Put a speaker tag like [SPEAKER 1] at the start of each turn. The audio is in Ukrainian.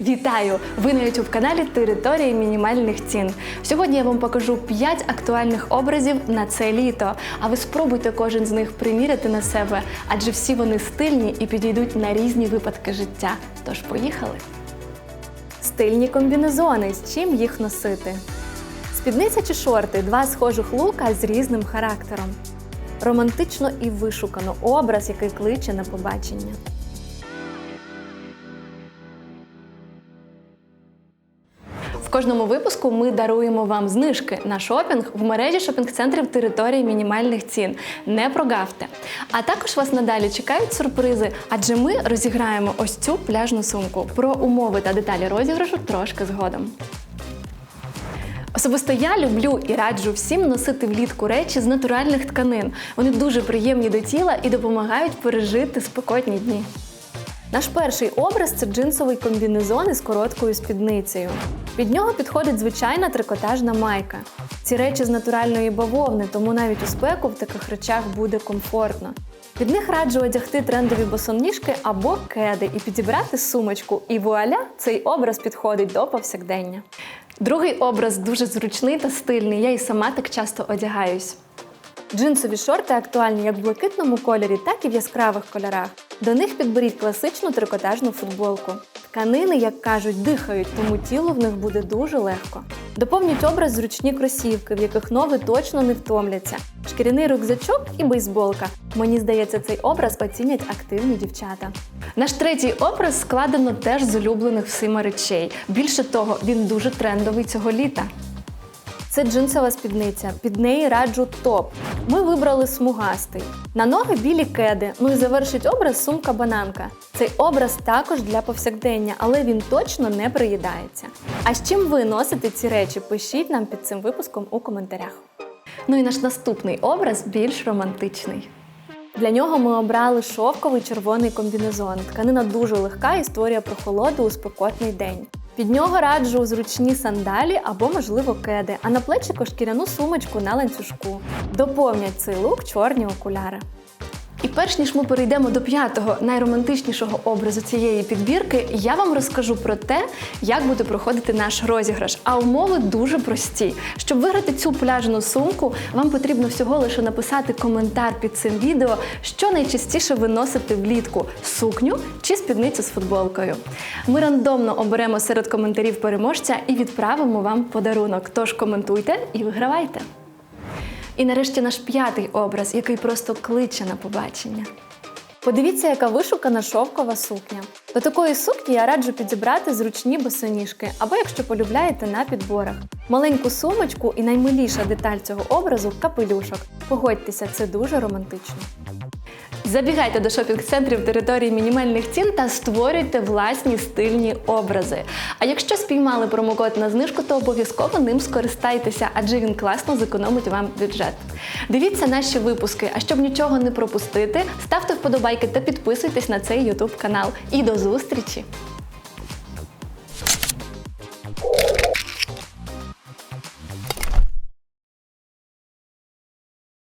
[SPEAKER 1] Вітаю! Ви на youtube каналі Території мінімальних цін. Сьогодні я вам покажу 5 актуальних образів на це літо. А ви спробуйте кожен з них приміряти на себе, адже всі вони стильні і підійдуть на різні випадки життя. Тож поїхали! Стильні комбінезони. З чим їх носити? Спідниця чи шорти два схожих лука з різним характером. Романтично і вишукано образ, який кличе на побачення. В кожному випуску ми даруємо вам знижки на шопінг в мережі шопінг-центрів території мінімальних цін. Не прогавте. А також вас надалі чекають сюрпризи, адже ми розіграємо ось цю пляжну сумку. Про умови та деталі розіграшу трошки згодом. Особисто я люблю і раджу всім носити влітку речі з натуральних тканин. Вони дуже приємні до тіла і допомагають пережити спекотні дні. Наш перший образ це джинсовий комбінезон із короткою спідницею. Під нього підходить звичайна трикотажна майка. Ці речі з натуральної бавовни, тому навіть у спеку в таких речах буде комфортно. Під них раджу одягти трендові босоніжки або кеди і підібрати сумочку. І вуаля, цей образ підходить до повсякдення. Другий образ дуже зручний та стильний. Я і сама так часто одягаюсь. Джинсові шорти актуальні як в блакитному кольорі, так і в яскравих кольорах. До них підберіть класичну трикотажну футболку. Тканини, як кажуть, дихають, тому тілу в них буде дуже легко. Доповнюють образ зручні кросівки, в яких ноги точно не втомляться, шкіряний рюкзачок і бейсболка. Мені здається, цей образ оцінять активні дівчата. Наш третій образ складено теж з улюблених всіма речей. Більше того, він дуже трендовий цього літа. Це джинсова спідниця. Під неї раджу топ. Ми вибрали смугастий. На ноги білі кеди. Ну і завершить образ сумка-бананка. Цей образ також для повсякдення, але він точно не приїдається. А з чим ви носите ці речі? Пишіть нам під цим випуском у коментарях. Ну і наш наступний образ більш романтичний. Для нього ми обрали шовковий червоний комбінезон. Тканина дуже легка і створює прохолоду у спекотний день. Під нього раджу зручні сандалі або, можливо, кеди, а на плечику шкіряну сумочку на ланцюжку. Доповнять цей лук чорні окуляри. І перш ніж ми перейдемо до п'ятого найромантичнішого образу цієї підбірки, я вам розкажу про те, як буде проходити наш розіграш. А умови дуже прості. Щоб виграти цю пляжну сумку, вам потрібно всього лише написати коментар під цим відео, що найчастіше ви носите влітку сукню чи спідницю з футболкою. Ми рандомно оберемо серед коментарів переможця і відправимо вам подарунок. Тож коментуйте і вигравайте. І нарешті наш п'ятий образ, який просто кличе на побачення. Подивіться, яка вишукана шовкова сукня. До такої сукні я раджу підібрати зручні босоніжки, або якщо полюбляєте на підборах. Маленьку сумочку і наймиліша деталь цього образу капелюшок. Погодьтеся, це дуже романтично. Забігайте до шопінг-центрів території мінімальних цін та створюйте власні стильні образи. А якщо спіймали промокод на знижку, то обов'язково ним скористайтеся, адже він класно зекономить вам бюджет. Дивіться наші випуски, а щоб нічого не пропустити, ставте вподобайки та підписуйтесь на цей YouTube канал. І до зустрічі!